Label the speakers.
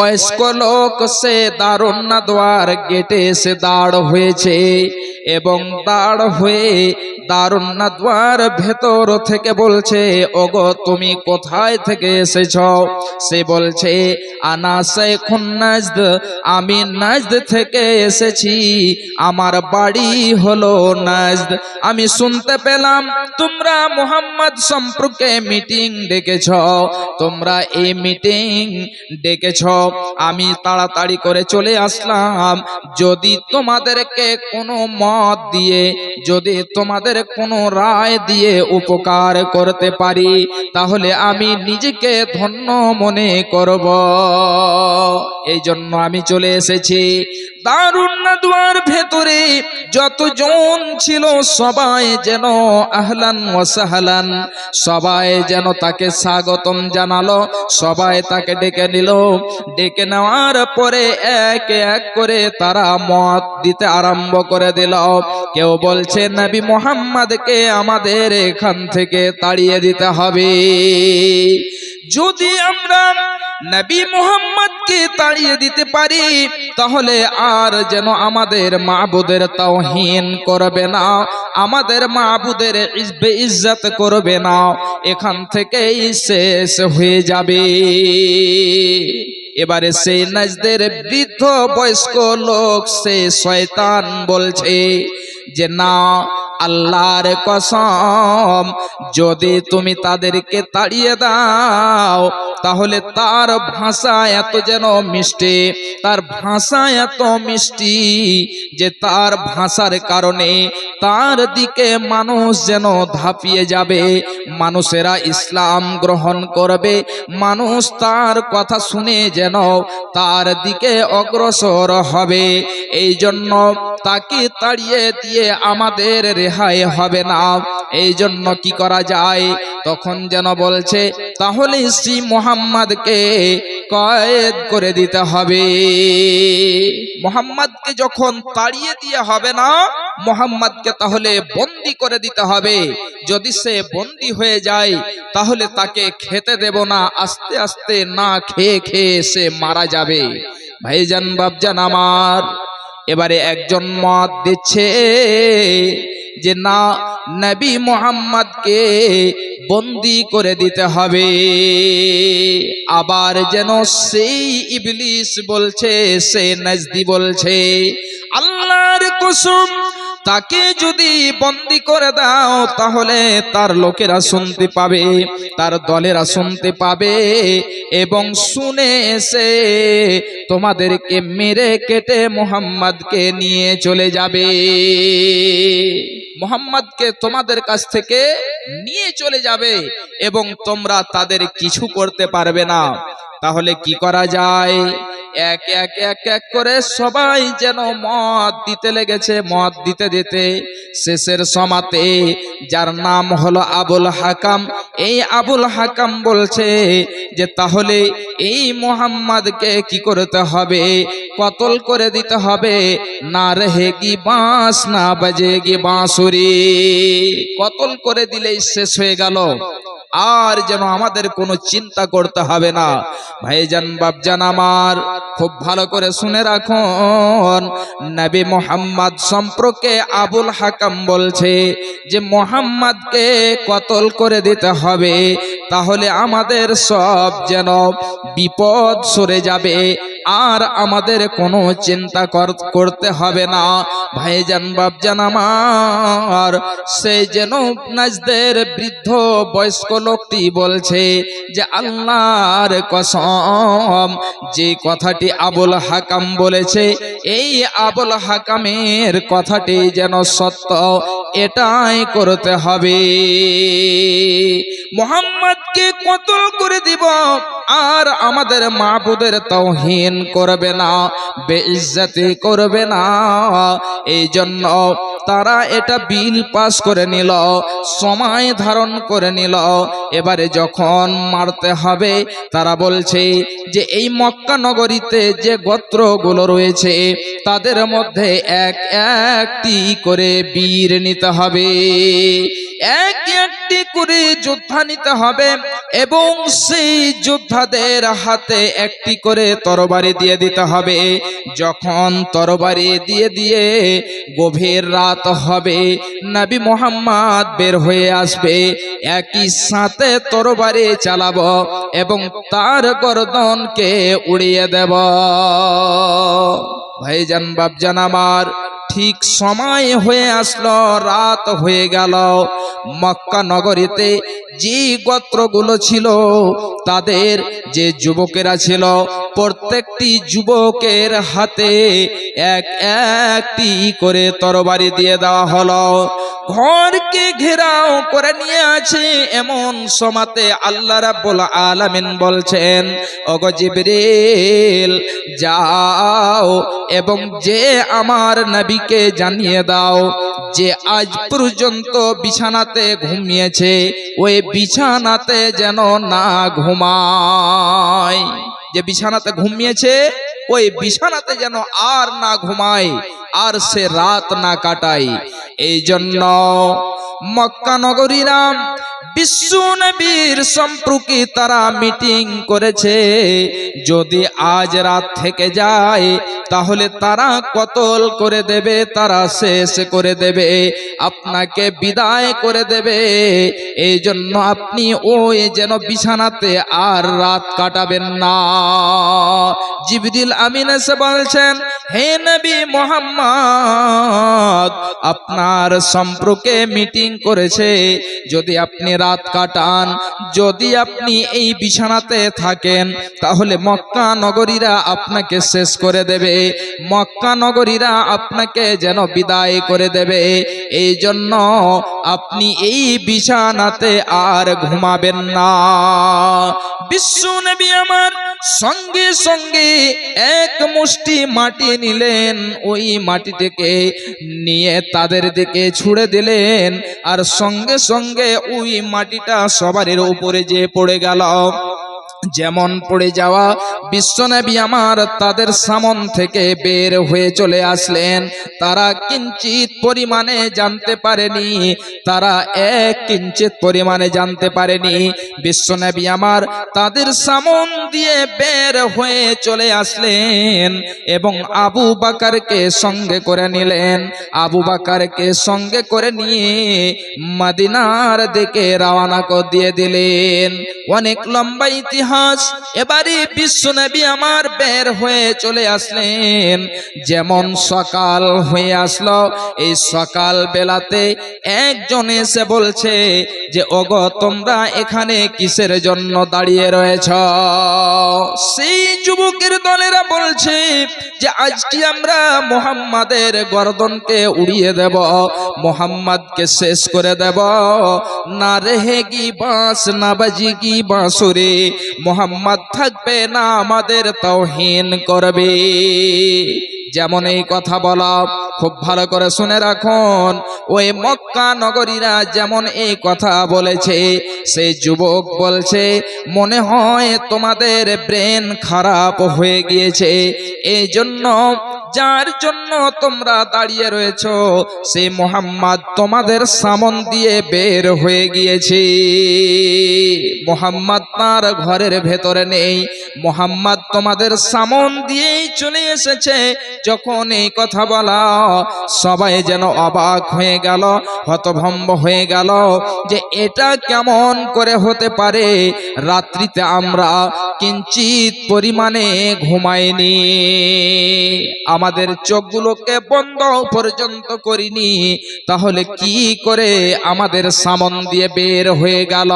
Speaker 1: বয়স্ক লোক, সে দারুন্না দ্বার গেটে সে দাঁড় হয়েছে এবং দাঁড় হয়ে দারুন্না দ্বার ভেতর থেকে বলছে, ওগো, তুমি কোথায় থেকে এসেছ? সে বলছে আনা শেখুন নাজদ আমি নাজদ থেকে এসেছি। আমার বাড়ি হলো নাজদ। আমি শুনতে পেলাম, তোমরা মোহাম্মদ সম্পর্কে মিটিং ডেকেছ। তোমরা এই মিটিং ডেকেছ। আমি তাড়াতাড়ি করে চলে আসলাম। যদি তোমাদেরকে কোনো মত দিয়ে, যদি তোমাদের কোনো রায় দিয়ে উপকার করতে পারি, তাহলে আমি নিজেকে ধন্য মনে করব। এই জন্য আমি চলে এসেছি। দারুন্না দুয়ার ভেতরে যতজন ছিল সবাই যেন আহলান ওয়াসাহলান সবাই যেন তাকে স্বাগতম জানালো, সবাই তাকে ডেকে নিল। ডেকে নেওয়ার পরে এক এক করে তারা মত দিতে আরম্ভ করে দিল। কেউ বলছে, নবী মোহাম্মদকে আমাদের এখান থেকে তাড়িয়ে দিতে হবে। যদি আমরা নবী মোহাম্মদকে তাড়িয়ে দিতে পারি, তাহলে আর যেন আমাদের মাবুদের তাওহীন করবে না, আমাদের মাবুদের ইজ্বে ইজ্জত করবে না, এখান থেকেই শেষ হয়ে যাবে। এবারে সেই নাজদের বৃদ্ধ বয়স্ক লোক, সে শয়তান বলছে যে, না আল্লাহর কসম, যদি তুমি তাদেরকে তাড়িয়ে দাও, তাহলে তার ভাষা এত যেন মিষ্টি, তার ভাষা এত মিষ্টি যে তার ভাষার কারণে তার দিকে মানুষ যেন ধাপিয়ে যাবে, মানুষেরা ইসলাম গ্রহণ করবে, মানুষ তার কথা শুনে যেন তার দিকে অগ্রসর হবে। এই জন্য তাকে তাড়িয়ে দিয়ে আমাদের রেহাই হবে না। এই জন্য কি করা যায়? তখন যেন বলছে, তাহলে শ্রী মোহাম্মদকে কয়েদ করে দিতে হবে। মোহাম্মদকে যখন তাড়িয়ে দিয়ে হবে না, মোহাম্মদকে তাহলে বন্দি করে দিতে হবে। যদি সে বন্দি হয়ে যায়, তাহলে তাকে খেতে দেব না, আস্তে আস্তে না খেয়ে খেয়ে সে মারা যাবে। ভাইজান বাবজান আমার, এবারে একজন মত দিচ্ছে যে না, নবী মোহাম্মদকে বন্দি করে দিতে হবে। আবার যেন সেই ইবলিস বলছে, সে নজদি বলছে, আল্লাহর কুসুম তাকে যদি বন্দি করে দাও, তাহলে তার লোকেরা শুনতে পাবে, তার দলেরা শুনতে পাবে এবং শুনে এসে তোমাদেরকে মেরে কেটে মোহাম্মদকে নিয়ে চলে যাবে। মোহাম্মদকে তোমাদের কাছ থেকে নিয়ে চলে যাবে এবং তোমরা তাদের কিছু করতে পারবে না। তাহলে কি করা যায়? এক এক এক এক করে সবাই যেন মদ দিতে লেগেছে, মদ দিতে দিতে শেষের সমাতে যার নাম হলো আবুল হাকাম। এই আবুল হাকাম বলছে যে, তাহলে এই মোহাম্মদকে কি করতে হবে? কতল করে দিতে হবে? না রেহে রেহেগি বাঁশ, না বাজেগি বাঁশুরি। কতল করে দিলেই শেষ হয়ে গেল। আর যেন আমাদের কোনো চিন্তা করতে হবে না। ভাইজান বাবজান আমার, খুব ভালো করে শুনে রাখুন। নবী মোহাম্মদ সম্পর্কে আবুল হাকাম বলছে যে, মোহাম্মদকে কতল করে দিতে হবে, তাহলে আমাদের সব যেন বিপদ সরে যাবে। আর আমাদের কোনো চিন্তা কর- করতে হবে না। ভাইজান বাবজান আমার সেই যেন নাজদের বৃদ্ধ বয়স্ক লোকটি বলছে যে, আল্লাহর কসম, যে কথাটি আবুল হাকাম বলেছে, এই আবুল হাকামের কথাটি যেন সত্য। এটাই করতে হবে। মোহাম্মদকে কতল করে দিব আর আমাদের মাবুদের তৌহিন করবে না, বেইজ্জতি করবে না। এই জন্য তারা এটা বিল পাস করে নিল, সময় ধারণ করে নিল। এবারে যখন মারতে হবে, তারা বলছে যে এই মক্কা নগরীতে যে গোত্রগুলো রয়েছে, তাদের মধ্যে এক একটি করে বীর নিতে হবে। এক একটি করে যোদ্ধা নিতে হবে এবং সেই যোদ্ধাদের হাতে একটি করে তরবারি দিয়ে দিতে হবে। যখন তরবারি দিয়ে দিয়ে গভীর রাত হবে, নবী মোহাম্মদ বের হয়ে আসবে, একই সাথে তরবারি চালাবো এবং তার গর্দনকে উড়িয়ে দেব। ভাইজান বাবজান আমার ঠিক সময় হয়ে আসলো, রাত হয়ে গেল। মক্কা নগরীতে যে গোত্রগুলো ছিল, তাদের যে যুবকেরা ছিল, প্রত্যেকটি যুবকের হাতে এক একটি করে তরবারি দিয়ে দেওয়া হলো। ঘরকে ঘেরাও করে নিয়ে আছে এমন সমাতে আল্লাহ রাব্বুল আলামিন বলছেন, ওগো জিবরিল যাও এবং যে আমার নবীকে জানিয়ে দাও যে আজ পর্যন্ত বিছানাতে ঘুমিয়েছে, ওই বিছানাতে যেন না ঘুমায়। যে বিছানাতে ঘুমিয়েছে, ওই বিছানাতে যেন আর না ঘুমায়, আর সে রাত না কাটায়। এই জন্য মক্কা নগরীরা বিশ্ব সম্পর্কে তারা মিটিং করেছে। যদি আজ রাত থেকে যায়, তাহলে তারা কতল করে দেবে, তারা শেষ করে দেবে, আপনাকে বিদায় করে দেবে। এই জন্য আপনি ওই যেন বিছানাতে আর রাত কাটাবেন না। জিবরিল আমিন এসে বলছেন, হে নবী মোহাম্মদ, আপনার সম্পর্কে মিটিং করেছে। যদি আপনি রাত কাটান, যদি আপনি এই বিছানাতে থাকেন, তাহলে মক্কা নগরীরা আপনাকে শেষ করে দেবে। মক্কা নগরীরা আপনাকে যেন বিদায় করে দেবে। এই জন্য আপনি এই বিছানাতে আর ঘুমাবেন না। বিশ্ব নবী আমার সঙ্গে সঙ্গে এক মুষ্টি মাটি নিলেন, ওই মাটিটিকে নিয়ে তাদের দিকে ছুড়ে দিলেন, আর সঙ্গে সঙ্গে ওই মাটিটা সবারের উপরে যে পড়ে গেল। যেমন পড়ে যাওয়া বিশ্বনবী আমার তাদের সামন থেকে বের হয়ে চলে আসলেন। তারা কিঞ্চিত পরিমাণে জানতে পারেনি, তারা এক কিঞ্চিত পরিমাণে জানতে পারেনি। বিশ্বনবী আমার তাদের সামন দিয়ে বের হয়ে চলে আসলেন এবং আবু বাকারকে সঙ্গে করে নিলেন। আবু বাকারকে সঙ্গে করে নিয়ে মদিনার দিকে রওনা করে দিয়ে দিলেন। অনেক লম্বা ইতিহাস এবারে বিশ্বনবী আমার বের হয়ে চলে আসলেন। যেমন সকাল হয়ে আসলো, এই সকাল বেলাতে একজন এসে বলছে যে, ওগো, তোমরা এখানে কিসের জন্য দাঁড়িয়ে রয়েছ? সেই যুবকের দলেরা বলছে যে, আজকে আমরা মোহাম্মদের গর্দনকে উড়িয়ে দেব, মোহাম্মদকে শেষ করে দেব। না রেহে রেহেগি বাঁশ, না বাজিগি বাঁশুরে মোহাম্মদ থাকবে না আমাদের তৌহিন করবে। যেমন এই কথা বলা, খুব ভালো করে শুনে রাখুন, ওই মক্কা নগরীরা যেমন এই কথা বলেছে সেই যুবক বলছে, মনে হয় তোমাদের ব্রেন খারাপ হয়ে গিয়েছে। এই জন্য যার জন্য তোমরা দাঁড়িয়ে রয়েছ সেই মোহাম্মদ তোমাদের সামন দিয়ে বের হয়ে গিয়েছে। মোহাম্মদ তার ঘরের ভেতরে নেই। মোহাম্মদ তোমাদের সামন দিয়েই চলে এসেছে। যখন এই কথা বলা, সবাই যেন অবাক হয়ে গেল, হতভম্ব হয়ে গেল যে এটা কেমন করে হতে পারে। রাত্রিতে আমরা কিঞ্চিত পরিমাণে ঘুমাইনি। আমাদের চোখগুলোকে বন্ধ পর্যন্ত করিনি। তাহলে কি করে আমাদের সামন দিয়ে বের হয়ে গেল?